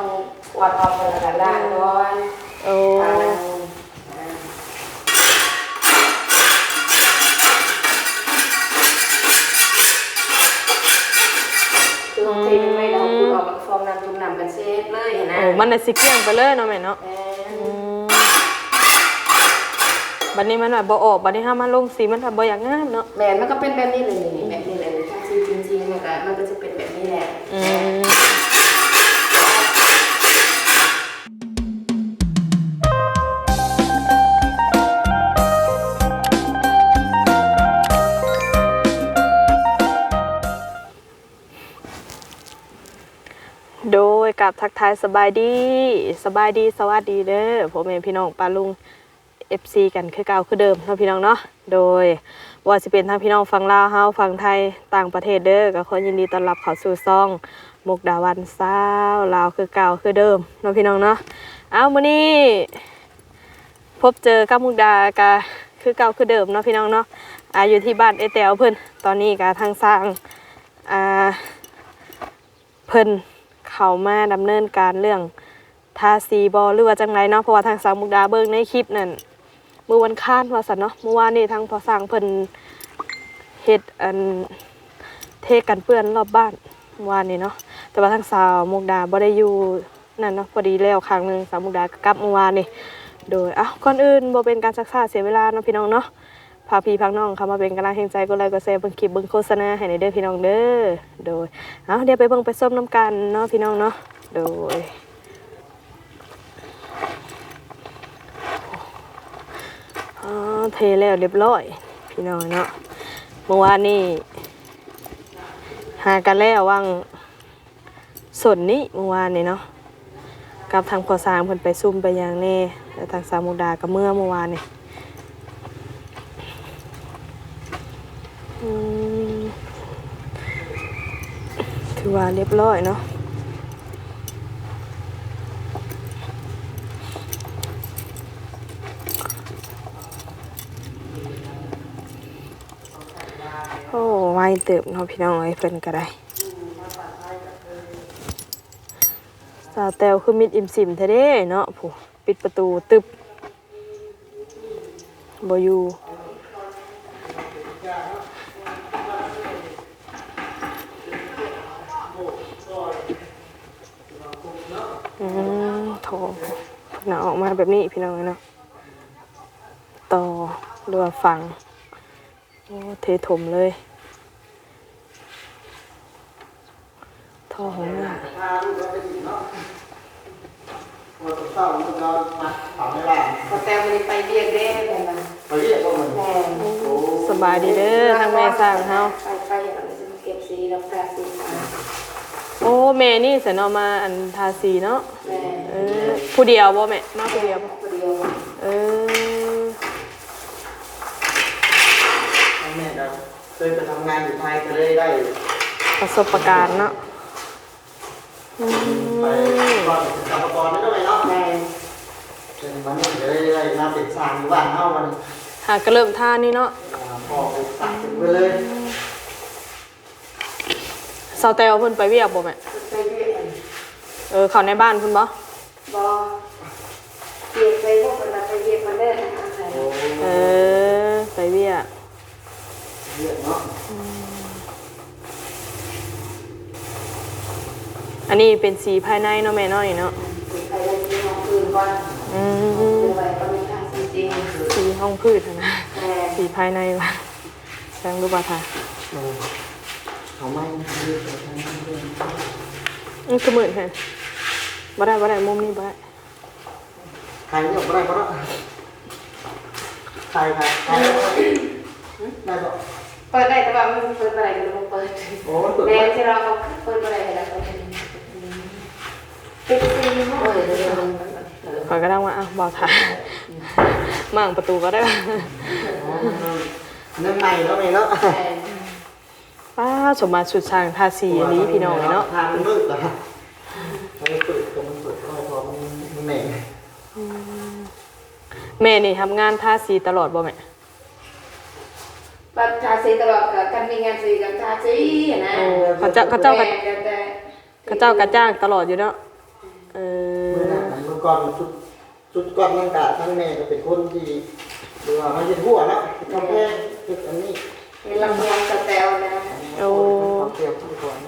ต้องวัดออกคนละล่างก่อนโอ้อ่าคือบางทีมันไม่ได้คุณออกมาฟองน้ำจุ่มน้ำกันเซฟเลยเห็นไหมโอ้มันน่ะสิเกลี้ยงไปเลยเนาะแม่เนาะแม่อืมบัดนี้มันแบบบ่ออกบัดนี้ห้ามาลงสีมันทำบ่อยากงามเนาะแม่มันก็เป็นแบบนี้เลยนี่แบบนี้เลยถ้าจริงจริงๆมันก็มันก็จะเป็นแบบนี้แหละ บทักทายสบายดีสบายดีสวัสดีเด้อพ่อแม่พี่น้องปาลุง FC กันคือเก่าคือเดิมเนาะพี่น้องเนาะโดยว่าสิเป็นทางพี่น้องฟังลาวเฮาฟังไทยต่างประเทศเด้อก็ขอยินดีต้อนรับเข้าสู่ซ่องมุกดาวันซาวลาวคือเก่าคือเดิมเนาะพี่น้องเนาะเอามื้อนี้ พบเจอกับมุกดากะคือเก่าคือเดิมเนาะพี่น้องเนาะอาอยู่ที่บ้านเอแตวเพิ่นตอนนี้กะทางสร้างอ่าเพิ่น เข้ามาดำเนินการเรื่องทาสีบอหรือว่าจังไรเนาะเพราะว่าทางสาวมุกดาเบิ่งในคลิปนั่นเมื่อวันค้านว่าสันเนาะเมื่อวานนี้ทางพอสร้างเพิ่นเฮ็ดอันเทกันเปื้อนรอบบ้านเมื่อวานนี้เนาะแต่ว่าทางสาวมุกดาบ่ได้อยู่นั่นเนาะพอดีแล้วครั้งหนึงสาวมุกดาก็กลับเมื่อวานนี่โดยอ้าวก่อนอื่นบ่เป็นการซักษาเสียเวลาเนาะพี่น้องเนาะ พาพี่พักน้องเข้ามาเป็นกำลังแห่งใจกดไลค์กดแชร์เบิ่งคลิปเบิ่งโฆษณาให้ในเด้อพี่น้องเด้อโดยเอาเดี๋ยวไปเบิ่งไปส้มน้ำกันเนาะพี่น้องเนาะโดยเทแล้วเรียบร้อย พี่น้องเนาะเมื่อวานนี่หากันแล้วว่างส่วนนี้เมื่อวานนี่เนาะกับทางพอสามเพิ่นไปซุ่มไปอย่างแน่แล้วทางสามุกดากับเมื่อเมื่อวานนี่อืม ถือว่าเรียบร้อยเนาะโอ้ไวเติบเนาะพี่น้องไอ้เพิ่นก็ได้สาวแตวคือมิดอิมสิมแท้เด้เนาะผู้ปิดประตูตึบบ่อยู่อื มโถหนาออกมาแบบนี้พี่น้องเนาะต่อเรือว่าฟังโอ้เทถมเลยท่อของหน้าเราต้องาเราเราถามไม่ได้พอแต่วันนี้ไปเรียกได้เลยนะไปเรียกก็มันสบายดีเด้อทางแม่สร้างเฮาไปไปเก็บสีแล้วแปรสีขา โอ้แม่นี่เสนเอามาอันทาสีเนาะแม่เออผู้เดียวบ่แม่มาผู้เดียวบ่คนเดียวเออแม่เราเคยไปทำงานอยู่ไทยก็เลยได้ประสบการณ์เนาะอืไปมก่อนกรรมกรนั่นด้วยเนาะแม่เป็นวันนี้จะได้ได้มาเป็นสร้างอยู่บ้านเฮามันหากระเริ่มท่านี่เนาะพ่อไปตัดไปเลย สาวแตวเพิ่นไปเวียกบ่แม่ไปเรียกเออเข้าในบ้านเพิ่นบ่บอเรียกไปพวกคนละไปเรียกมาเล่นอะไรโอ้เออ ไปเวียกเรียกเนาะอันนี้เป็นสีภายในเนาะแม่เนาะนี่เนาะไปเล่นที่ห้องคืนก่อนอืคืมอไปก็ไม่ทางจริงสีห้องพืชอะนะๆแม่สีภายในว่ะแสงรูปธรรมเขาไม่เรียกไปทางนั้นด้วยนี่คือหมื่นค่บ่ได้บ่ได้มุมนี้บ่ได้ใครเนี่ยบ่ได้บ่ได้ใครใครใครได้บ่เปิดได้แต่ว่ามันเปิดอะไรกันมันเปิดโอ้เปิดแม่ที่เราเปิดอะไรกันแล้วปิดซีห้องเลยขอยก็ได้ว่าอ้าวบ่ถ่ายมั่งประตูก็ได้นั่นในเนาะแม่เนาะ ป้าสมมาสุดสร้างทาสีอันนี้พี่น้องเนาะทางมันมืดเหรอมันเปิดก็มันเปิดก็พอมันแหม่แม่นี่ทำงานทาสีตลอดบ่แม่ปัดทาสีตลอดกับกันมีงานสีกับทาสีนะโอ้เขาเจ้าเขาเจ้าก็แต่แต่เขาเจ้ากระจ้างตลอดอยู่เนาะเอเมื่ออนั้นเมื่อก่อนชุดชุดก่อนนั่งกะทั้งแม่ก็เป็นคนที่หรือว่ามันจะทั่วแล้วทำแค่ชุดอันนี้เป็นลำเลียงสแตลนะ โอ้ทำเกี่ยวกับก่อน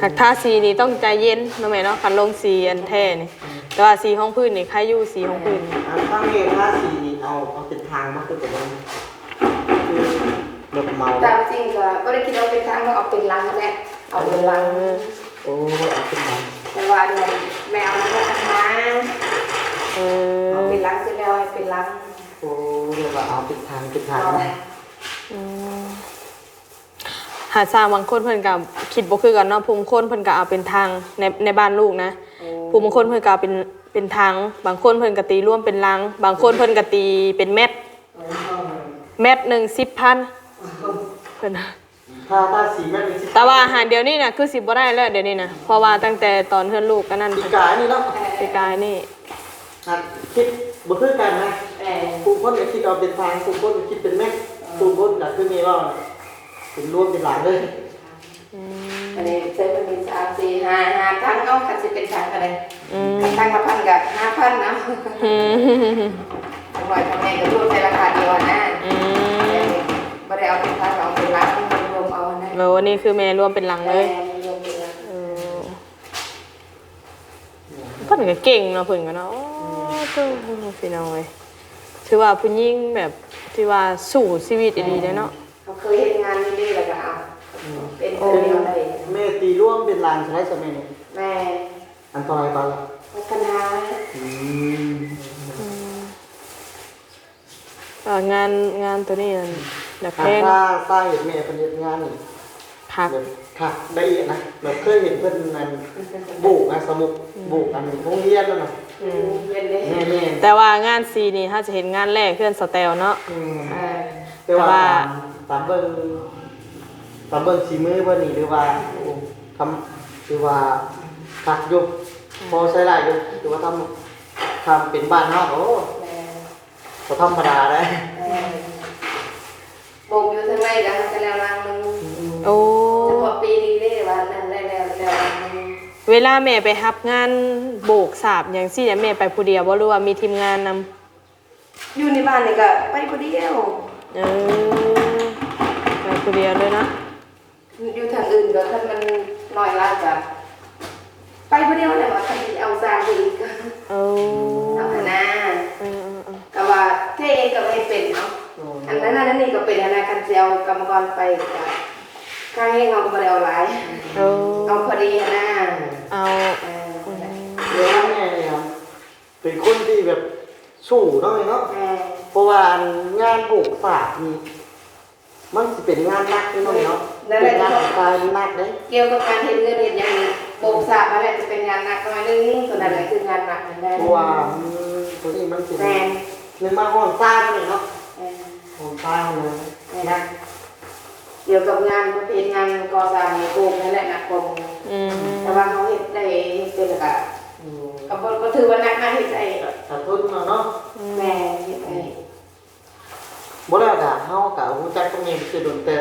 หักทาสีนี่ต้องใจเย็นเนาะแม่เนาะคันลงสีอันแท้นี่ แต่ว่าสีห้องพื้นนี่ใครอยู่สีห้องพื้นนี่อันตั้งเองถ้าสีเอาเอาเป็นทางมาคือแบบนั้นคือแบบเมาตามจริงก็ไม่ได้คิดว่าเป็นทางก็เอาเป็นลังนั่นแหละเอาเป็นลัง โอ้เอาเป็นเมาแต่ว่าเนี่ยแมวมันก็ทำมาเอเอาอเป็นลังคือแล้วให้เป็นลังโอ้เรียกว่าเอาเป็นทางเป็นทางเอานะ อืม หาสร้างบางคนเพิ่นก็คิดบ่คือกันเนาะภูมิคนเพิ่นก็เอาเป็นทางในในบ้านลูกนะภูมิคนเพิ่นก็เอาเป็นเป็นทาง บางคนเพิ่นก็ตีร่วมเป็นลัง บางคนเพิ่นก็ตีเป็นเม็ดเม็ดหนึ่งสิบพันเพิ่นถ้าถ้าสีแม่เป็นสีแต่ว่าอาหารเดี๋ยวนี้น่ะคือสิบ่ได้แล้วเดี๋ยวนี้นะเพราะว่าตั้งแต่ตอนเพื่อนลูกก็นั่นสีกายนี่เนาะปีกายนี่หัดคิดบ่คือกันนะแต่กลุ่มคนก็คิดเอาเป็นทางกลุ่มคนก็คิดเป็นแม่กลุ่มคนก็คือมีว่า เป็นรวมเป็นหลังเลยอันนี้เซ็นมันมีสามสี่ห้าห้าทั้งเอาคันสิเป็นทางอะไรอืมทั้งละพันกับห้าพันนะอืมทำไมทำไมก็รวมในราคาเดียวนะอืมไม่ได้เอาเป็นทางเอาเป็นลังรวมเอานะแล้ววันนี้คือแม่รวมเป็นหลังแต่เลยรวมเป็นลังเออเพิ่นก็เก่งเนาะเพิ่นก็เนาะโอ้ตัวพี่น้องเอ้ยถือว่าผู้หญิงแบบที่ว่าสู้ชีวิตดีๆเด้อเนาะ เขาเคยเห็นงานนี่ดีแล้วก็เอาเป็นตัวเดียวเลยแม่ตีร่วมเป็นหลังใช้สมัยนี้แม่อันตรายตอนละพัฒนาอืมเอ่องานงานตัวนี้นั่นแบบถ้าแพงถ้าถ้าเห็นแม่เป็นเฮ็ดงานนี่คักแบบค่ะได้อีกนะแบบเคยเห็นเพิ่นนั่นบุกนะสมุกบุกอันโรงเรียนนั่นน่ะเย็นเลยแม่แม่แต่ว่างานซีนี่ถ้าจะเห็นงานแรกเพื่อนสแตลเนาะอืมอ่าแต่ว่า ตามตามเบิ่งตามเบิ่งสีมือเพิ่นนี่หรือว่าทำหรือว่าคักอยู่พอใช้ได้อยู่หรือว่าทำทำเป็นบ้านเฮาโอ้แม่ก็ธรรมดาได้แม่ปลูกอยู่ทางในกันกันแล้วรังนึงโอ้เฉพาะปีนี้ได้วันนั้นแล้วแล้วแล้วรังนึงเวลาแม่ไปรับงานโบกสาบอย่างซี่เนี่ยแม่ไปผู้เดียวบ่รู้ว่ามีทีมงานนำอยู่ในบ้านนี่ก็ไปคนเดียวเออ ไปผู้เดียวเลยนะอยู่ทางอื่นก็ถ้ามันน้อยละก็ไปคนเดียวเลยว่าถ้ามีเอาสร้างไปอีกเออเอาหน้าก็ว่าเท่เองก็ไม่เป็นเนาะอันนั้นนั่นนี่ก็เป็นอันนั้นกันเซลกรรมกรไปก็ข้างให้เราก็ม่ได้เอาหลายเอาพอดีนะเอาเดี๋ยวแม่เนี่ยเป็นคนที่แบบสู้เนาะเนาะเพราะว่างานปลูกฝากนี่ มันสิเป็นงานหนักเนาะเนาะเป็นงานของการหนักเด้เกี่ยวกับการเห็นเงินเห็นอย่างนี้โบกสาบมาแล้วจะเป็นงานหนักหน่อยนึงส่วนนั้นแหละคืองานหนักนั่นแหละเพราะว่ามันตัวนี้มันสิแม่หนึ่งมาห้องซ่าเลยเนาะแม่ห้องซ่าเลยแม่นะเกี่ยวกับงานประเภทงานก่อสร้างโกงนั่นแหละหนักกว่าหมู่อืมแต่ว่าเขาเห็นได้เป็นแบบอืมก็บ่ก็ถือว่าหนักนะเห็นได้แต่ทุนเนาะเนาะ แม่เห็นได้ บ่แล้วก็เฮาก็ฮู้จักตรงนี้คือโดนแต่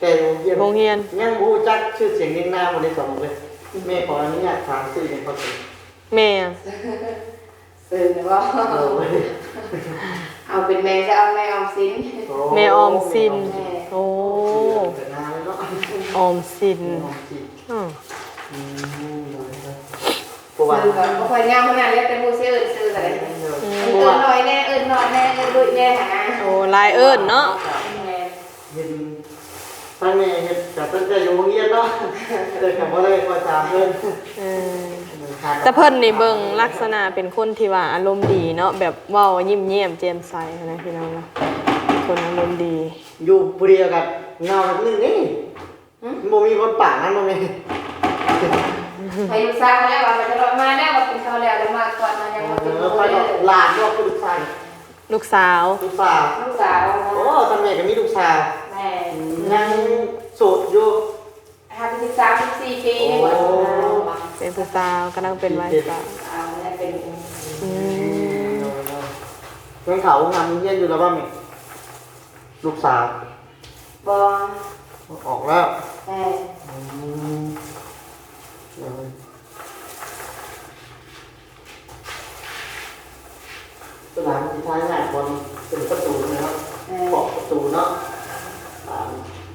แต่โรงเรียนโรงเรียน ยังบ่รู้จักชื่อเสียงเรียงนามบ่ได้สอนเลยแม่ขออนุญาตถามชื่อเป็นภาษาแม่สื่อว่าเออเว้ยเอาเป็นแม่จะเอาแม่เอาสินแม่ออมสิน โอ้แต่นานแล้วเนาะออมสินออมสินอืมอืม เพราะว่าสื่อก็บ่ค่อยงามขนาดนี้แต่ผู้ซื้อซื้ออะไรเพเอิ้ราะว่านหน่อยแน่เอิ้นหน่อยแน่เอิ้นด้วยแน่หาโอ้ลายเอิ้นเนาะแม่เห็นตั้งแม่เห็นแต่ตั้งแต่อยู่โรงเรียนเนาะเด็กกับว่าเลยมาตามเพื่อนเออแต่เพิ่นนี่เบิ่งลักษณะเป็นคนที่ว่าอารมณ์ดีเนาะแบบเว้ายิ้มแย้มแจ่มใสนะพี่น้องเนาะเป็นคนอารมณ์ดี อยู่บุรีกับเงาแบบนึงนี่โมมีคนป่านั้นโมมี พายุสร้างแล้วว่ามันจะรอมาแล้วว่าเป็นเขาแล้วแล้วมาก่อนมายังเอมาเป็นอไปก็หลานก็คือลูกชายลูกสาว ลูกสาวลูกสาวโอ้ตั้งแม่ก็มีลูกสาวแม่ยังโสดอยู่ห้าสิบสามสิบสี่ปีนี่หมดเป็นผู้สาวกำลังเป็นวัยสาวเอาแล้วเป็นอืมยังเขางานเรียนอยู่แล้วบ้างไหมลูกสาวบอออกแล้วแม่ สนามที่ท้ายหนบอลเป็นประตูนะครับปอกประตูเนาะ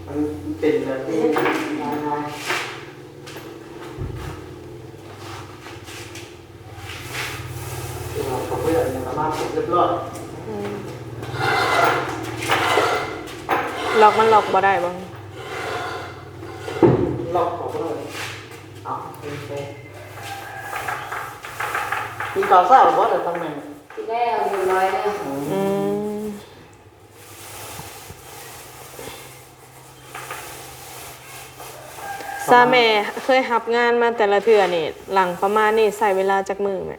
มันเป็นแบบนี้ท้ายท้ายเเพื่อนนะครับมามเรียบร้อล็อกมันล็อกบ่ได้บ้าง เอาโอเคมีข่าวเศร้าหรือว่าจะทำไงที่แรกอยู่น้อยเลยอืมซาแม่เคยรับงานมาแต่ละเทื่อนี่หลังประมาณนี่ใส่เวลาจากมือไหม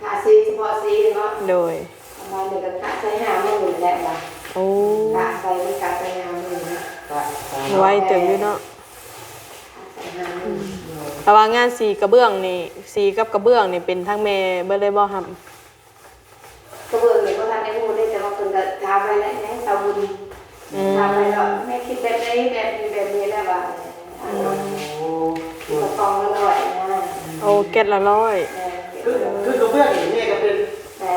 ทาซีเฉพาะซีเนาะโดยประมาณหนึ่งกับกะใส่หาหมื่นแหละบ้างโอ้กะใส่ไม่กะใส่หาหมื่นนะไวเติมอยู่เนาะใส่หาหมื่น แต่ว่างานสีกระเบื้องนี่สีกับกระเบื้องนี่เป็นทั้งแม่เบิดเลยบ่ครับก็เบิ่งเลยเพราะท่านได้พูดได้แต่ว่าคนก็ทำไปแล้วแม่สาวบุญอืมทำไปแล้วแม่คิดแบบนี้แบบนี้แบบนี้แล้วว่าอันนั้นโอ้กระตองละร้อยนะโอ้เก็ดละร้อยแม่คือคือกระเบื้องอย่างนี้ก็เป็นแม่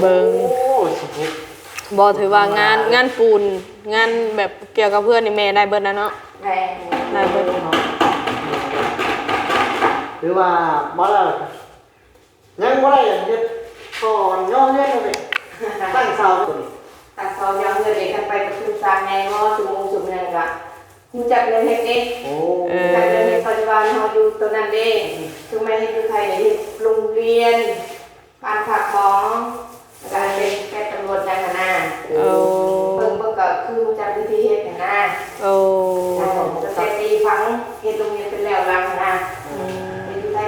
เบิงโอ้สุดบ่ถือว่างานงานปูนงานแบบเกี่ยวกับเพื่อนนี่แม่ได้เบิดนะเนาะแม่ได้เบิด หรือว่าบ่ได้ยังบ่ได้อย่างเฮ็ดก่อนย่อเฮ็ดเลยตั้งเสาตัวนี้ตัดซอยยังเงินเด็กกันไปกับคุณสร้างไงงอสุมงสุมเงินกะคุณจักเงินเฮ็ดเด้โอ้จักเงินเฮ็ดปัจจุบันเฮาอยู่ตัวนั้นเด้คือแม่เฮ็ดอยู่ไทยเนี่ยเฮ็ดโรงเรียนบ้านผักของแล้วก็เป็นแพทย์ตำรวจยังหั้นน่ะโอ้เบิ่งเบิ่งก็คือรู้จักวิธีเฮ็ดหั้นน่ะโอ้จะแต่ตีฟังเฮ็ดโรงเรียนเป็นแล้วหลังหั้นน่ะอื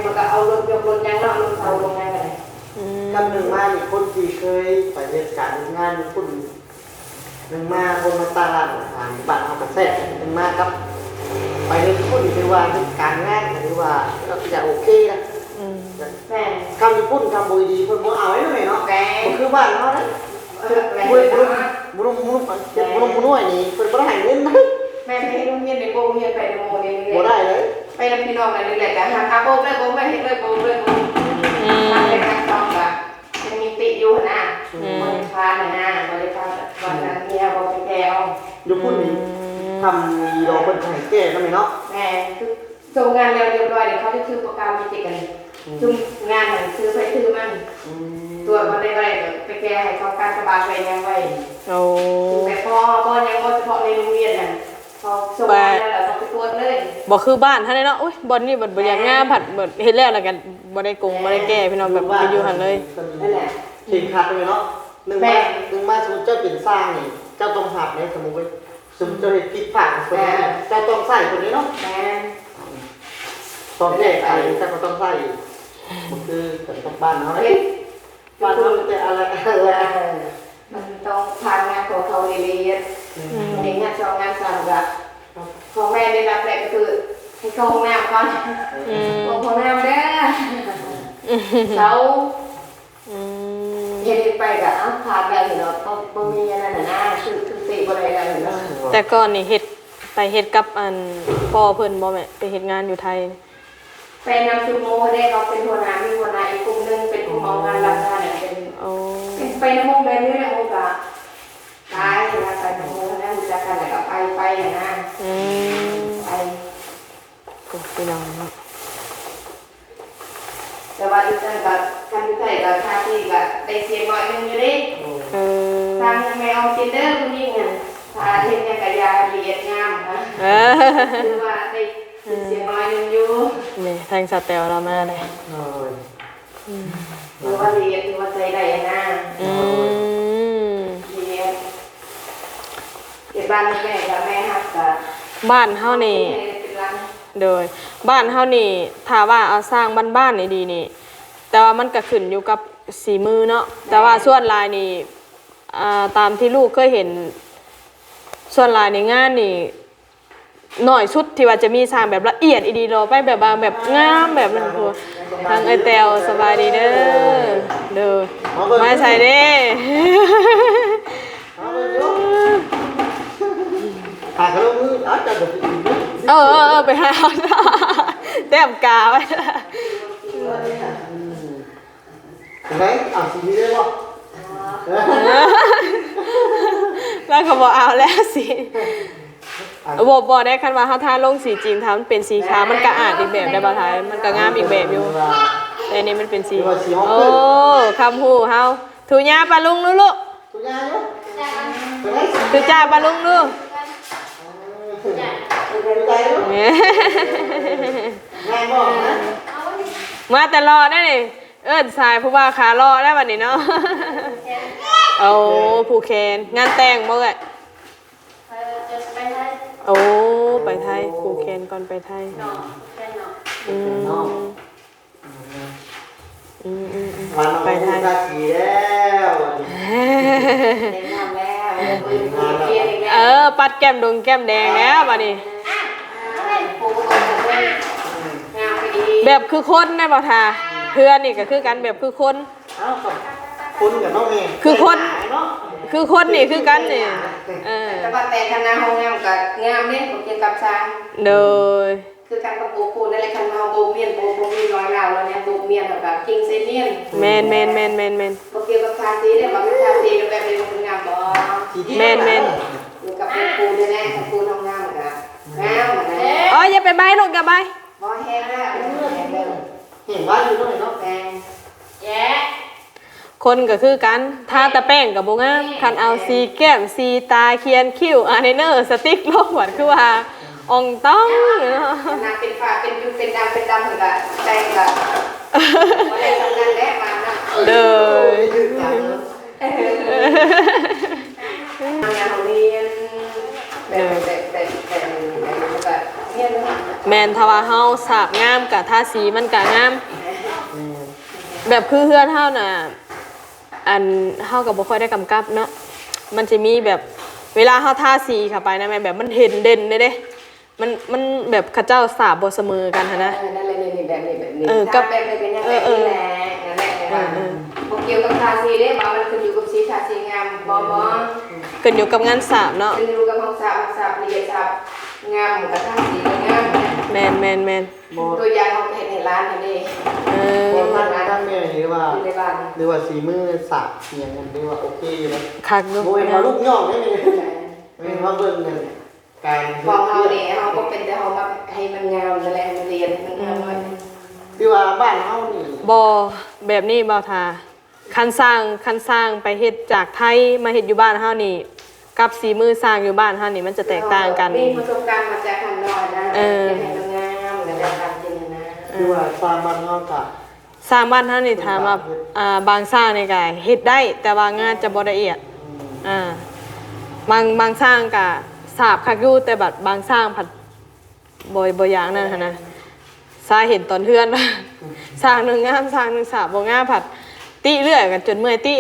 มันก็เอารถยกรถยังเนาะรถเสาลงมากันอืมกำหนึ่งมาอีกคนที่เคยไปเหตุการณ์งานญี่ปุ่นหนึ่งมาคนมาตลาดอาหารบ้านเขากระแทกหนึ่งมากับ ไปเฮ็ดญี่ปุ่นถือว่าเป็นการงานถือว่าก็จะโอเคนะแม่คำญี่ปุ่นคำบุยดีเพิ่นบ่เอาไว้เลยเนาะแม่บ่คือบ้านเฮาะนะเออแม่บุยบุรุษบุรุษบุรุษเจ็บบุรุษบุรุษนี่เพิ่นบ่ได้ให้เงินนะแม่ไปโรงเรียนในโรงเรียนไปในโรงเรียนบ่ได้เลยไปนำพี่น้องกันนี่แหละแต่หาคาโบเลยโบไม่เห็นเลยโบเลยโบอืมทางเป็นทางต้องกะยังมีติอยู่นะบริพารนะบริพารวันนั้นเมียบอกไปแก้วญี่ปุ่นนี่ทำมีดอกเพิ่นให้แก้นำเนาะแม่คือส่งงานเรียบร้อยเดี๋ยวเขาจะซื้อประกันมีติกันซุ่มงานหนังซื้อไปซื้อมันอืมตัวมันได้ไรไปแก้ให้เขาการสบายไปยังไงโอ้แต่พอพอยังเฉพาะในโรงเรียนน่ะ พอส่งงานแล้วเขาไปตรวจเลยบ่คือบ้านท่านเนาะอุ้ยบ่นี่บ่บ่อยากงามผัดบ่เฮ็ดแล้วแล้วกันบ่ได้กงบ่ได้แก้พี่น้องแบบไปอยู่หั่นเลยนั่นแหละเข่งขัดเลยเนาะหนึ่งมาหนึ่งมาสมมุติเจ้าเป็นสร้างนี่เจ้าต้องหัดในสมมุติว่าสมมุติเจ้าเฮ็ดผิดพลาดคนนี้เจ้าต้องใส่คนนี้เนาะแม่ตอนแรกไอ้เจ้าก็ต้องใส่มันคือกันกับบ้านเนาะเฮ้ยบ้านเนาะแต่อะไรอะไรมันต้องผ่าน งานของเขาเรียนในงานสองงานสามกับของแม่ได้รับแรกก็คือให้เข้าห้องน้ำก่อนอืมลงห้องน้ำเด้อเช้าอืมเย็นไปกับอ้าวผ่านแล้วเนาะต้องต้องมีอะไรน่ะนะคือคือติบ่ได้แล้วเนาะแต่ก่อนนี่เฮ็ดไปเฮ็ดกับอันพ่อเพิ่นบ่แม่ไปเฮ็ดงานอยู่ไทยไปนำซูโม่ได้เราเป็นหัวหน้ามีหัวหน้าอีกกลุ่มนึงเป็นกลุ่มเอางานรับงานเนี่ยเป็นโอ้เป็นไปในห้องแบบนี้แหละโอกาส ตายนะไปในห้องแล้วรู้จักกันแล้วก็ไปไปอะนะอืมไปโอ้พี่น้องเนาะแต่ว่าดิฉันกับคันที่ไทยกับท่าที่กับได้เสียงน้อยหนึงอยู่ดิเออทางยังไงเอาจินเดอร์ผู้หญิงอะทาเห็นยังกะยาละเอียดงามนะเออคือว่าได้เสียงน้อยหนึงอยู่นี่ทางสแตลเรามาเลยโอ้ยหรือว่าละเอียดคือว่าใจได้อะนะอืม ละเอียดเดี๋ยว บ้านแม่กับแม่ฮักกับบ้านเฮานี่ เป็นรังโดยบ้านเฮานี่ถ้าว่าเอาสร้างบ้านๆนี่ดีนี่ แต่ว่ามันก็ขึ้นอยู่กับสีมือเนาะแต่ว่าส่วนลายนี่อ่าตามที่ลูกเคยเห็น ส่วนลายในงานนี่หน่อยชุดที่ว่าจะมีสร้างแบบละเอียดอีดีโลไปแบบว่าแบบงามแบบนั้นคือทางไอแตวสบายดีเด้อเด้อมาใส่เด้ เอาเลยโยม หาขนมมือเอาจัดดอกอีกนิดเออเออเออไปหาเอาแต้มกาไว้เห็นไหมอะสีนี้ได้ป่ะเออแล้วก็บอกเอาแล้วสิอะบอกบอกได้คันว่าเขาทาลงสีจริงทามันเป็นสีขาวมันก็อาดอีกแบบได้บ่ทายมันก็งามอีกแบบอยู่แต่อันนี้มันเป็นสีโอ้คำหูเฮาถูยาปลาลุงลูกลูกทุกอย่างอยู่ไปไหนสิถูจ้าปลาลุงลูกถูกใจอยู่แห ม่ง่ายบอกนะมาแต่รอได้นี่เอิ้นสายผู้ว่าขารอได้บัดนี้เนาะเอาผู้แคนงานแต่งบ่เอ่ยโอ้ไปไทยผู้แคนก่อนไปไทยอืมน้องอืมอืมอืมวันน้องไปไทย เกียร์อีกเอแล้วอปัดแก้มดงแก้มแดงแล้วบัดนี้ปูก็ต้องเลยงามไปดีแบบคือคนได้บ่ทาเพื่อนนี่ก็คือกันแบบคือคนเอ้ากับคุณกับน้องเองคือคนไปหาเนาะคือคนนี่คือกันนี่เออแต่ว่าแต่คณะห้องงามกับงามเนี่ยผมเกี่ยวกับช้างโดย คือการกับปูปูนั่นแหละคันเฮาโบเมียนโบโบมีร้อยลาวแล้วเนี่ยโบเมียนแบบคิงเซเนียนแมนแมนแมนแมนแมนบ่เกี่ยวกับภาษีเนี่ยบ่เป็นภาษีกับแบบนี้มันงามบ่สีที่แม่นแม่นอยู่กับปูปูแน่ๆกับปูทำงามเหมือนกันงามเหมือนกันอ๋ออย่าไปใบลูกอย่าใบบ่แห้งแล้วแห้งแล้วเห็นว่าอยู่ตรงไหนเนาะแห้งคนก็คือกันทาแตะแป้งกับโบงามคันเอาสีแก้มสีตาเขียนคิ้วอายไลเนอร์สติ๊กลงหวัดคือว่า อองต้องเนาะนางเป็นฟ้าเป็นยุเป็นดำเป็นดำเหมือนกันใจก็บ่ได้ทำงานแล้วมานะเด้อไม่ยืดกันทำงานโรงเรียนแบบแบบแบบแบบแบบแบบเรียนเนาะแมนทว่าเฮาสาบงามกับทาสีมันก็งามแบบคือเฮือนเฮาน่ะอันเฮากับบ่ค่อยได้กำกับเนาะมันจะมีแบบเวลาเฮาทาสีเข้าไปนะแม่แบบมันเห็นเด่นเลยเด้ มันมันแบบเขาเจ้าสาบบ่เสมอกันหั้นนะ เออนั่นเลยนี่แบบนี้แบบนี้เออกับถ้าแบบนี้เป็นยังไงนี่แหละนั่นแหละนั่นแหละบ่เกี่ยวกับภาษีเด้บ่มันขึ้นอยู่กับสีชาสีงามบ่บ่ขึ้นอยู่กับงานสาบเนาะขึ้นอยู่กับห้องสาวสาวละเอียดสาวงามกับทางสีก็งามแมนแมนแมนบอตัวอย่างของเฮ็ดในร้านนั่นเองเออบอท่านท่านแม่หรือว่าอยู่ในบ้านหรือว่าสีมือสักเสียงกันหรือว่าโอเคอยู่นะคักเนาะโบยมาลูกย่องได้ไหมไม่มาเบิ่งกัน การของเฮาเนี่ยเฮาก็เป็นแต่เฮามาให้มันงามนั่นแหละมันเรียนมันงามไว้ที่ว่าบ้านเฮานี่บอแบบนี้บ่ทาคันสร้างคันสร้างไปเฮ็ดจากไทยมาเฮ็ดอยู่บ้านเฮานี่กับสีมือสร้างอยู่บ้านเฮานี่มันจะแตกต่างกันมีประสบการณ์มาจากข้างนอกนะเออให้มันงามนั่นแหละตามจริงนะที่ว่าสร้างบ้านเฮากับสร้างบ้านเฮานี่ถามว่าอ่าบางสร้างนี่ก็เฮ็ดได้ แต่ว่างานจะบ่ละเอียดอ่าบางบางสร้างก็ สาบคักอยู่แต่บัดบางสร้างผัดบ่บ่อย่างนั้นหันนะสาเห็นตอนเทือนว่าสร้างหนึงงามสร้างหนึงสาบบ่งามผัดติเรื่อยกันจนเมื่อยติ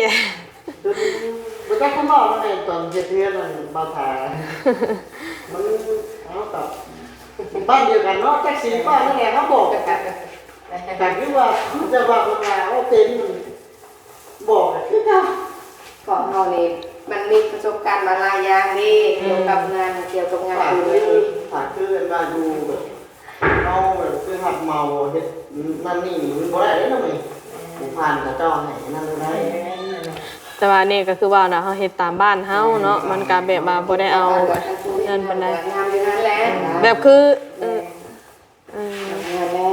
มันก็ข้างนอกนั่นเองตอนเฮ็ดเรือนมันบาถามันเอากับบ้านเดียวกันเนาะแท็กซี่บ้านนั่นแหละเขาบอกกันแต่ที่ว่าจะว่าคนมาโอเคนี่มันบอกคือกัน ของเรานี่ มันมีประสบการณ์มาหลายอย่างนี่เกี่ยวกับงานเกี่ยวกับงานฝากอื่นคือนี่ฝากคือมาดูแบบเอาแบบคือหัดเมาเฮ็ดนั่นนี่มันบ่ได้เด้อนะมึงผู้ผ่านกับเจ้าให้นั่นเลยได้แต่ว่านี่ก็คือว่านะเฮาเฮ็ดตามบ้านเฮาเนาะมันก็แบบว่าบ่ได้เอานั่นปานใดงานอยู่นั่นแหละแบบคือเออเอองานแหละ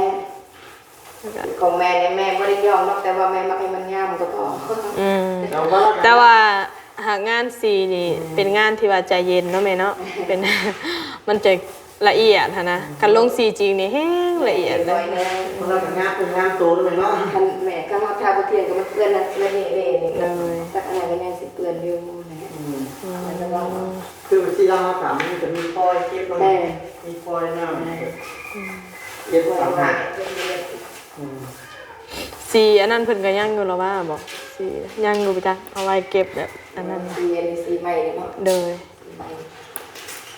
ของแม่เนี่ยแม่บ่ได้ยอมหรอกแต่ว่าแม่มักให้มันงามก็พออืมแต่ว่าแต่ว่า หากงานสีนี่เป็นงานที่ว่าใจเย็นเนาะแม่เนาะเป็น มันจะละเอียดหั้นนะคันลงสีจริงนี่แฮงละเอียดเลเลยยนะเราทำงานเป็นงานโตด้วยเนาะคันแม่ก็มาทาบ่เทียนก็มันเปื้อนนะเปื้อนนี่นี่นี่เลยสักอันก็ยังสิเปื้อนอยู่นะมันจะว่าคือที่เราถามมันจะมีฟอยเก็บลงมีฟอยหน้าเก็บตัวสามมาอืม สีอันนั้นเพิ่นก็ยังอยู่แล้วว่าบอกสียังอยู่จ้ะเอาไว้เก็บแบบอันนั้นสีอันนี้สีใหม่เนาะเดย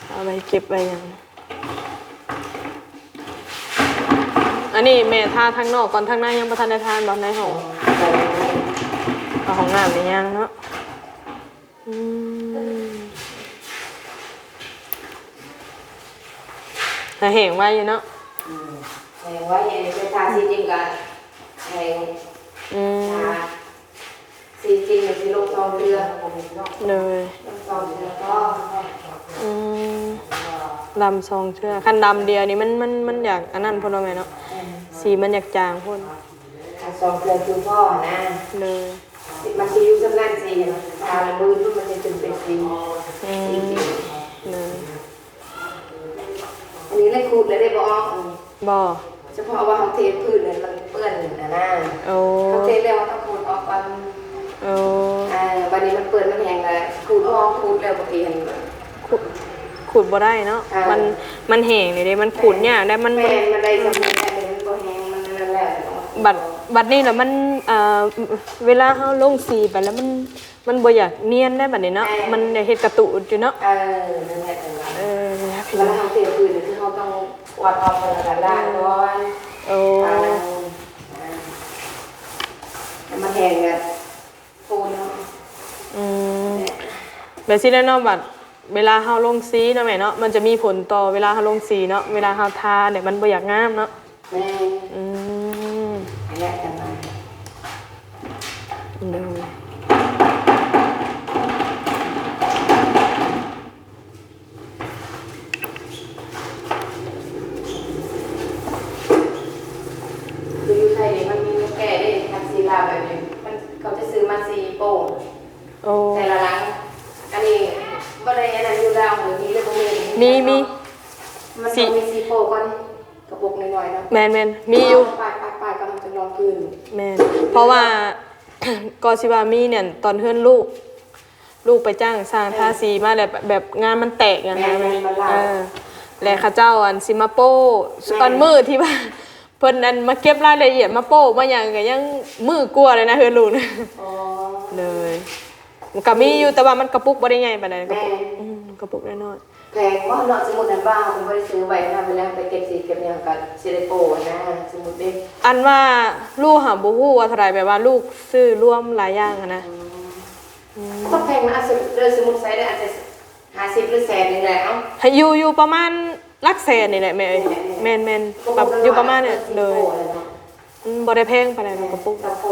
เอาไว้เก็บไว้หยังอันนี้แม่ทาทางนอกก่อนทางในยังบ่ทันได้ทานบ่ในห้องเอาของน้ำในย่างเนาะอืมแต่แห้งไว้อยู่เนาะแหงว่าอย่างนี้เป็นทาสีจริงกัน แหงอืมทาสีจริงหรือสีลงซองเรือเลยลงซองเรือก็อืมลำซองเชื่อคันดำเดียวนี่มันมันมันอยากอันนั้นพ่นว่าไงเนาะสีมันอยากจางพ่นซองเรือคือพ่อนะเลยมันซีอยู่สำนักสีนะตาละมือมันจะเป็นเป็นสีอืมเนอะอันนี้เลยขูดเลยได้บอกบ่เฉพาะว่าเขาเทพื้นเลยมัน เปื้อนนะนะโอ้เขาเทแล้วเขาต้องขูดออกก่อนโอ้อ่าวันนี้มันเปื้อนมันแห้งเลยขูดออกขูดแล้วบางทีเห็นขุดขุดบ่ได้เนาะอ่ามัมันมันแห้งนี่เด้มันขุดยากได้มันแม่มันได้สมุนไพรมันก็แห้งมันนั่นแหละบัดบัดนี้แล้วมันเอ่อเวลาเฮาลงสีไปแล้วมันมันบ่อยากเนียนได้บัดนี้เนาะมันอยากเฮ็ดกระตุอยู่เนาะเออนั่นแหละจังหวะเออเวลาเขาเทพื้นเนี่ยคือเขาต้องวาดออกเป็นกระดาษก่อนโอ้อ่าอ่าให้ มันแห้งแบบปูนเนาะอืมแบบสิได้เนาะบัดเวลาเฮาลงสีเนาะแม่เนาะมันจะมีผลต่อเวลาเฮาลงสีเนาะเวลาเฮาทาเนี่ยมันบ่อยากงามเนาะแม่อืมอันเนี้ยจังหวะ ดู คืออยู่ไทยนี่มันมีแก่ได้ทำซีลาแบบนี้มันเขาจะซื้อมาซีโป้ง โอ้ แต่ละหลัง อันนี้บ่ได้อันนั้นอยู่ดาวหรือมีหรือบ่ มีมีมี มันสิ ต้องมีซีโป้ก่อนกระปุกน้อยๆเนาะแมนแมนมีอยู่ ปลายปลายปลายกำลังจะลองคืนแมนเพราะว่า กอชิวามีเนี่ยตอนเพื่อนลูก ลูกไปจ้างสร้างทาสีมาแบบแบบงานมันแตกอะนะเออและเข้าเจ้าอันซิมาโป้ตอนมือที่ว่าเพิ่นอันมาเก็บรายละเอียดมาโป้มาอย่างก็ยังมือกลัวเลยนะเฮือนลูกนะอ๋อเลยมันก็มีอยู่แต่ว่ามันกระปุกบ่ได้ใหญ่ปานใดกระปุกแม่อืมกระปุกน้อย แพงว่าเนาะสมุดนั้นบ้าผมบ่ได้ซื้อไว้นะเวลาไปเก็บสีเก็บเนี่ยกับซิลิโป้นะสมุดเด็กๆอันว่าลูกหาบ่ฮู้ว่าเท่าไหร่แบบว่าลูกซื้อรวมหลายอย่างอะนะก็แพงนะอาจจะเดินสมุดไซส์ได้อาจจะห้าสิบหรือแสนนึงแหละเอ้าให้อยู่อยู่ประมาณหลักแสนนี่แหละแม่เอ้ยแม่นแม่นแบบอยู่ประมาณเนี่ยเลยอืมบ่ได้แพงปานใดหรอกกระปุกตะโพก่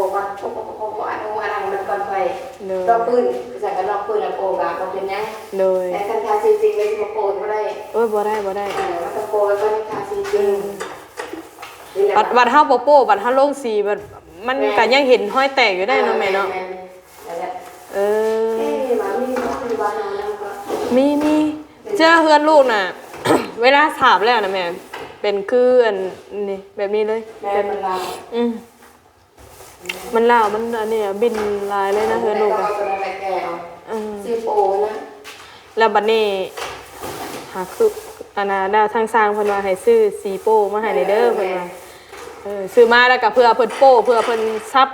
อนโไปเลยรอบปืนสั่งกันรอบปืนแล้วโปกะมันเป็นยังเลยแต่คันทาจริงๆเลยที่มาโปนไม่ได้เอ้ยบ่ได้บ่ได้เออมันตะโพแล้วก็ทาจริงๆนี่แหละบัดบัดเฮาบ่โป้บัดเฮาลงสีบัดมันก็ยังเห็นห้อยแตกอยู่ได้เนาะแม่เนาะนั่นแหละเออเอ๊ะหมามีบ้านมีบ้านเราแล้วก็มีมีเจ้าเฮือนลูกน่ะ เวลาสาบแล้วนะแม่เป็นคืออันนี่แบบนี้เลยแม่เป็นมันลาอืม มันลาวมันอันนี้อะบินลายเลยนะเฮือนลูกแล้อะวก็อะไรแกเอาอืมซีโปนะแล้วบัดนี้หาคืออันน่ะดาวทางสร้างเพิ่นว่าให้ซื้อสีโป้มาให้ในเด้อเพิ่นว่าเออซื้อมาแล้วก็เพื่อเพิ่นโป้เพื่อเพิ่นซับ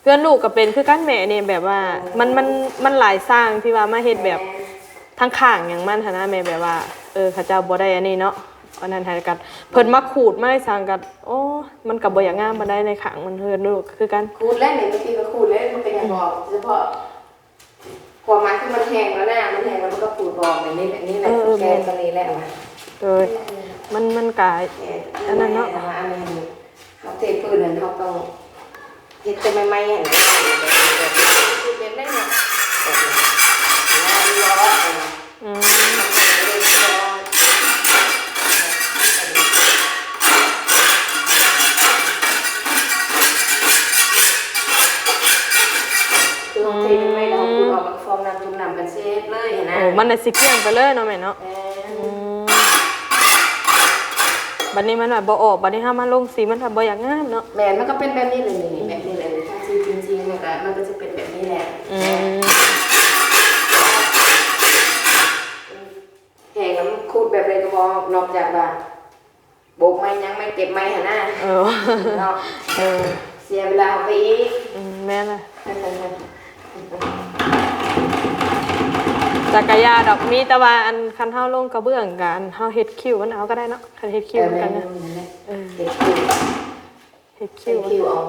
เพื่อนลูกก็เป็นคือกันแม่นี่แบบว่ามันมันมันหลายสร้างที่ว่ามาเฮ็ดแบบทั้งข้างอย่างมันฐานะแม่แบบว่าเออเข้าเจ้าบ่ได้อันนี้เนาะ อันนั้นให้กันเพิ่นมาขูดมาให้สร้างกันโอ้มันก็บ่อยากงามบ่ได้ในข้างมันเฮือนลูกคือกันคูดแล้วเนี่ยบางทีมันคูดแล้วมันเป็นอย่างบอกเฉพาะความหมายคือมันแห้งแล้วนะมันแห้งแล้วมันก็ขูดบอกแบบนี้แบบนี้แหละแกตรงนี้แหละมาโดยมันมันกายอันนั้นเนาะอันนี้เขาเทปืนนั่นเขาต้องเฮ็ดแต่ไม่ไม่เห็นคือเป็นได้เนาะร้อนอืม มโอ้มันน่ะสิเกลี้ยงไปเลยเนาะแม่เนาะอืมบัดนี้มันแบบบ่ออกบัดนี้ถ้ามันลงสีมันทำบ่อยากงามเนาะแม่มันก็เป็นแบบนี้เลยนี่แบบนี้เลยถ้าจริงจริงๆมันก็มันก็จะเป็นแบบนี้แหละอืมแห่งน้ำคูดแบบไรก็บอกนอกจากว่าโบกไม้ยังไม่เก็บไม้หนนะเออเนาะเออเสียเวลาเอาไปอีกอืมแม่น่ะ จักรยานดอกมีแต่ว่าอันคันเฮาลงกระเบื้องกันเฮาเฮ็ดคิวมันเอาก็ได้เนาะคันเฮ็ดคิวมันกันนะเออเก็บคิวเฮ็ดใส่คิวคิวเอา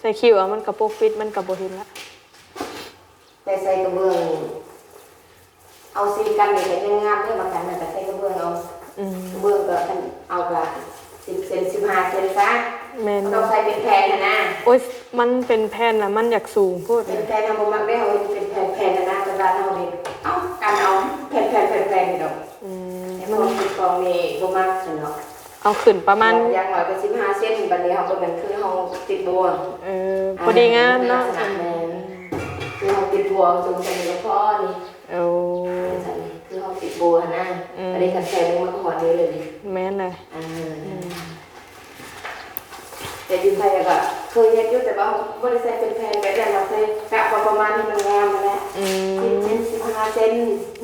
ใส่คิวอะมันก็บ่ฟิตมันก็บ่เห็นละแต่ใส่กระเบื้องเอาซีกันเนี่ยเห็นยังงามเลยบางครั้งนะแต่ใส่กระเบื้องเอาอืมกระเบื้องก็เอาละสิบเซนสิบห้าเซนซะ แม่นต้องใส่เป็นแผ่นนะนะโอ้ยมันเป็นแผ่นน่ะมันอยากสูงพูดเป็นแผ่นทำบมักได้เอาเป็นแผ่นแผ่นนะนะแต่ว่าเราเนี่ยเอาการเอาแผ่นแผ่นแผ่นแผ่นเนาะอืมแต่พมัอนเป็นกองนี่บมักเนาะเอาขึ้นประมาณอย่างน้อยก็สิบห้าเซนบัดนี้เขาก็เหมือนคือเขาติดบัวเออพอดีงามเนาะลักษณแม่นเขาติดบัวจงจะมีหลวงพ่อนี่โอ้ใช่คือเขาติดบัวนะอันนี้กันแทนมาก่อนนี้เลยนี่แม่นเลยอ่า แต่อยูไทยก็เคยเห็นอยู่แต่ว่าบริษัทเป็นแพงแบบนั้นเราเคยกะประมาณที่มันงามมาแล้วอืสิบมเซนสิบห้าเซน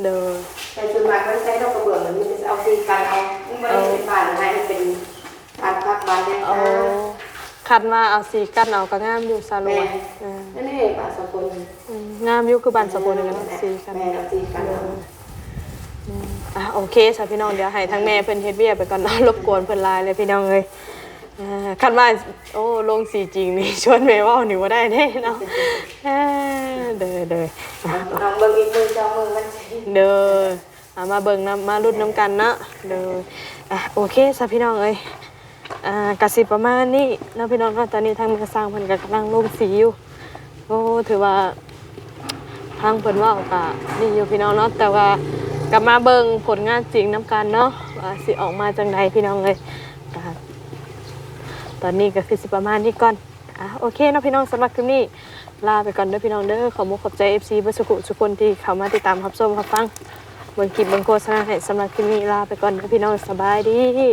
เด้อแต่ส่วนมากบริษัทเรากระเบื้องมันจะเอาตีกันเอาไม่ได้เป็นบ้านอะไรมันเป็นบ้านพักบานเนี่ยนะคันว่าเอาสีกันเอาก็งามอยู่ซาลแม่นนั่นเองบ้านสกุลงามอยู่คือบานสะพนกันสีกันแม่เอาตีกันเอาอะโอเคค่ะพี่น้องเดี๋ยวให้ทั้งแม่เพิ่นเฮ็ดเวียไปก่อนเนาะรบกวนเพิ่นลายเลยพี่น้องเอ้ย คันว่าโอ้ลงสีจริงนี่ชวนแม่เว้าหนี่บ่ได้แน่เนาะเด้อเด้อน้องเบิ่งอีกมือเจ้ามือมันเด้ออะมาเบิ่งนํมารุ่นนํกันเนาะเด้ออะโอเคค่ะพี่น้องเอ้ยอ่ากะสิประมาณนี้นะพี่น้องเนาะตอนนี้ทางมือสร้างเพิ่นกำลังลงสีอยู่โอ้ถือว่าทางเพิ่นว่าก็นี่อยู่พี่น้องเนาะแต่ว่ากลับมาเบิ่งผลงานจริงน้ำกันเนาะว่าสิออกมาจังใดพี่น้องเลย ตอนนี้ก็คือสิประมาณนี้ก่อนอะโอเคเนาะพี่น้องสำหรับคลิปนี้ลาไปก่อนเด้อพี่น้องเด้อขอมุขขอบใจ FC เบ่สุขุทุกคนที่เข้ามาติดตามรับชมรับฟังเบิ่งคลิปเบิ่งโฆษณาให้สำหรับคลิปนี้ลาไปก่อนเด้อพี่น้องสบายดี